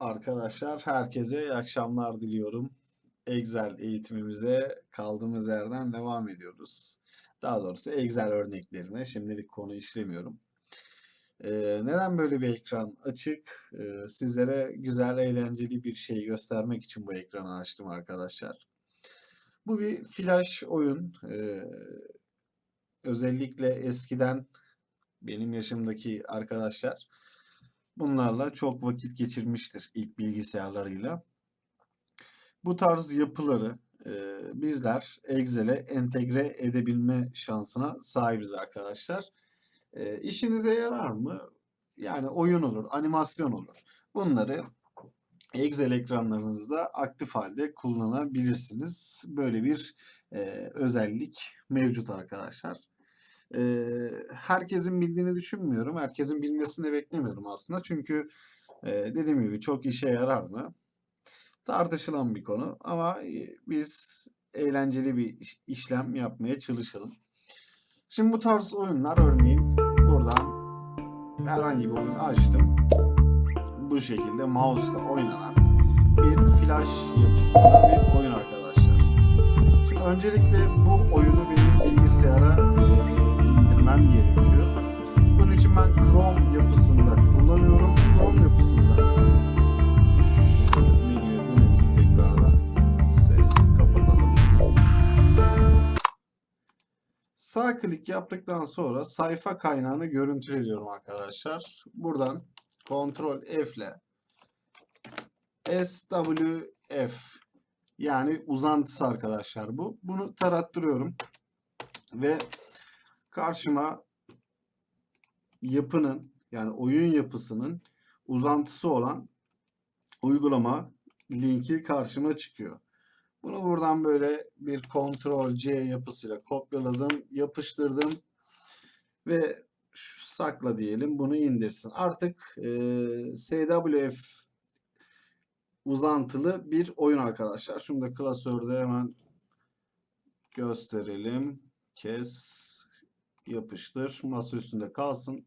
Arkadaşlar herkese iyi akşamlar diliyorum. Excel eğitimimize kaldığımız yerden devam ediyoruz. Daha doğrusu Excel örneklerine şimdilik konu işlemiyorum. Ee, neden böyle bir ekran açık? Ee, sizlere güzel, eğlenceli bir şey göstermek için bu ekranı açtım arkadaşlar. Bu bir flash oyun. Ee, özellikle eskiden benim yaşımdaki arkadaşlar bunlarla çok vakit geçirmiştir ilk bilgisayarlarıyla. Bu tarz yapıları e, bizler Excel'e entegre edebilme şansına sahibiz arkadaşlar. E, işinize yarar mı? Yani oyun olur, animasyon olur. Bunları Excel ekranlarınızda aktif halde kullanabilirsiniz. Böyle bir e, özellik mevcut arkadaşlar. E, herkesin bildiğini düşünmüyorum. Herkesin bilmesini beklemiyorum aslında. Çünkü e, dediğim gibi çok işe yarar mı? Tartışılan bir konu ama biz eğlenceli bir iş- işlem yapmaya çalışalım. Şimdi bu tarz oyunlar örneğin buradan herhangi bir oyun açtım. Bu şekilde mouse'la oynanan bir flash yapısında bir oyun arkadaşlar. Şimdi öncelikle bu oyunu benim bilgisayara indirmem gerekiyor. Bunun için ben Chrome yapısında kullanıyorum. Chrome yapısında şu menüye dönelim tekrardan. Ses kapatalım. Sağ klik yaptıktan sonra sayfa kaynağını görüntüle diyorum arkadaşlar. Buradan Ctrl F ile SWF yani uzantısı arkadaşlar bu. Bunu tarattırıyorum. Ve karşıma yapının yani oyun yapısının uzantısı olan uygulama linki karşıma çıkıyor. Bunu buradan böyle bir Ctrl C yapısıyla kopyaladım, yapıştırdım ve sakla diyelim bunu indirsin. Artık e, SWF uzantılı bir oyun arkadaşlar. Şunu da klasörde hemen gösterelim. Kes, yapıştır, masa üstünde kalsın.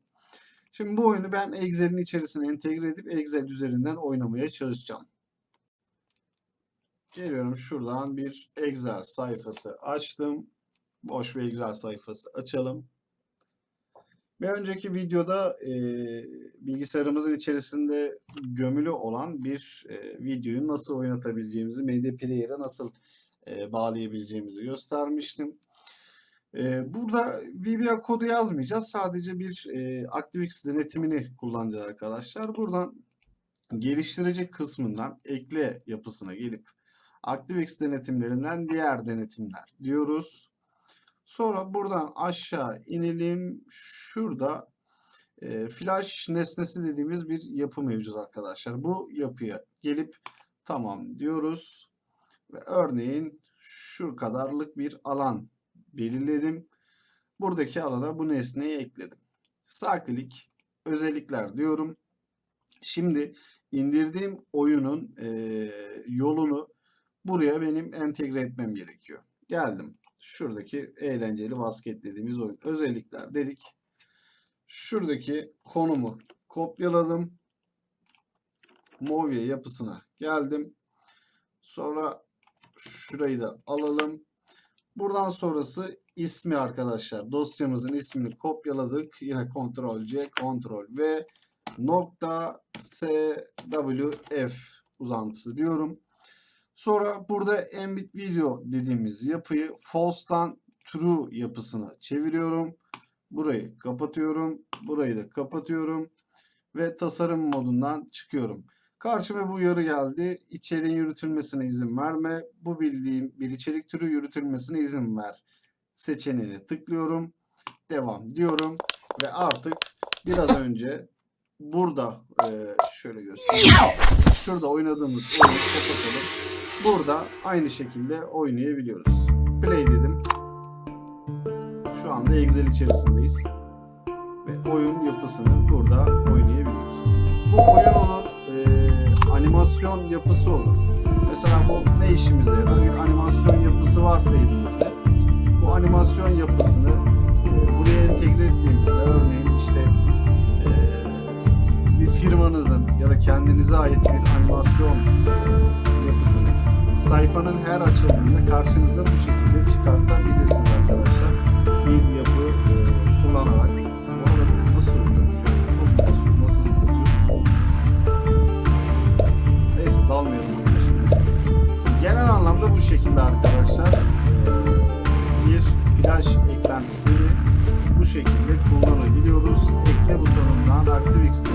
Şimdi bu oyunu ben Excel'in içerisine entegre edip Excel üzerinden oynamaya çalışacağım. Geliyorum şuradan bir Excel sayfası açtım. Boş bir Excel sayfası açalım. Bir önceki videoda e, bilgisayarımızın içerisinde gömülü olan bir e, videoyu nasıl oynatabileceğimizi, Media Player'a nasıl e, bağlayabileceğimizi göstermiştim. Burada VBA kodu yazmayacağız. Sadece bir ActiveX denetimini kullanacağız arkadaşlar. Buradan geliştirici kısmından ekle yapısına gelip ActiveX denetimlerinden diğer denetimler diyoruz. Sonra buradan aşağı inelim. Şurada flash nesnesi dediğimiz bir yapı mevcut arkadaşlar. Bu yapıya gelip tamam diyoruz. Ve örneğin şu kadarlık bir alan belirledim. Buradaki alana bu nesneyi ekledim. Sağ klik özellikler diyorum. Şimdi indirdiğim oyunun e, yolunu buraya benim entegre etmem gerekiyor. Geldim. Şuradaki eğlenceli basket dediğimiz oyun. Özellikler dedik. Şuradaki konumu kopyaladım. Movie yapısına geldim. Sonra şurayı da alalım. Buradan sonrası ismi arkadaşlar. Dosyamızın ismini kopyaladık. Yine Ctrl C, Ctrl V nokta SWF uzantısı diyorum. Sonra burada embed video dediğimiz yapıyı false'tan true yapısına çeviriyorum. Burayı kapatıyorum. Burayı da kapatıyorum. Ve tasarım modundan çıkıyorum. Karşıma bu uyarı geldi. İçeriğin yürütülmesine izin verme. Bu bildiğim bir içerik türü yürütülmesine izin ver. Seçeneğine tıklıyorum. Devam diyorum. Ve artık biraz önce burada e, şöyle göstereyim. Şurada oynadığımız oyunu kapatalım. Burada aynı şekilde oynayabiliyoruz. Play dedim. Şu anda Excel içerisindeyiz. Ve oyun yapısını burada oynayabiliyoruz. Bu oyun animasyon yapısı olur. Mesela bu ne işimize yarıyor? Animasyon yapısı varsa elimizde bu animasyon yapısını e, buraya entegre ettiğimizde örneğin işte e, bir firmanızın ya da kendinize ait bir animasyon yapısını sayfanın her açıldığında karşınıza bu şekilde bir Tam da bu şekilde arkadaşlar. Bir flash eklentisi bu şekilde kullanabiliyoruz. Ekle butonundan ActiveX'te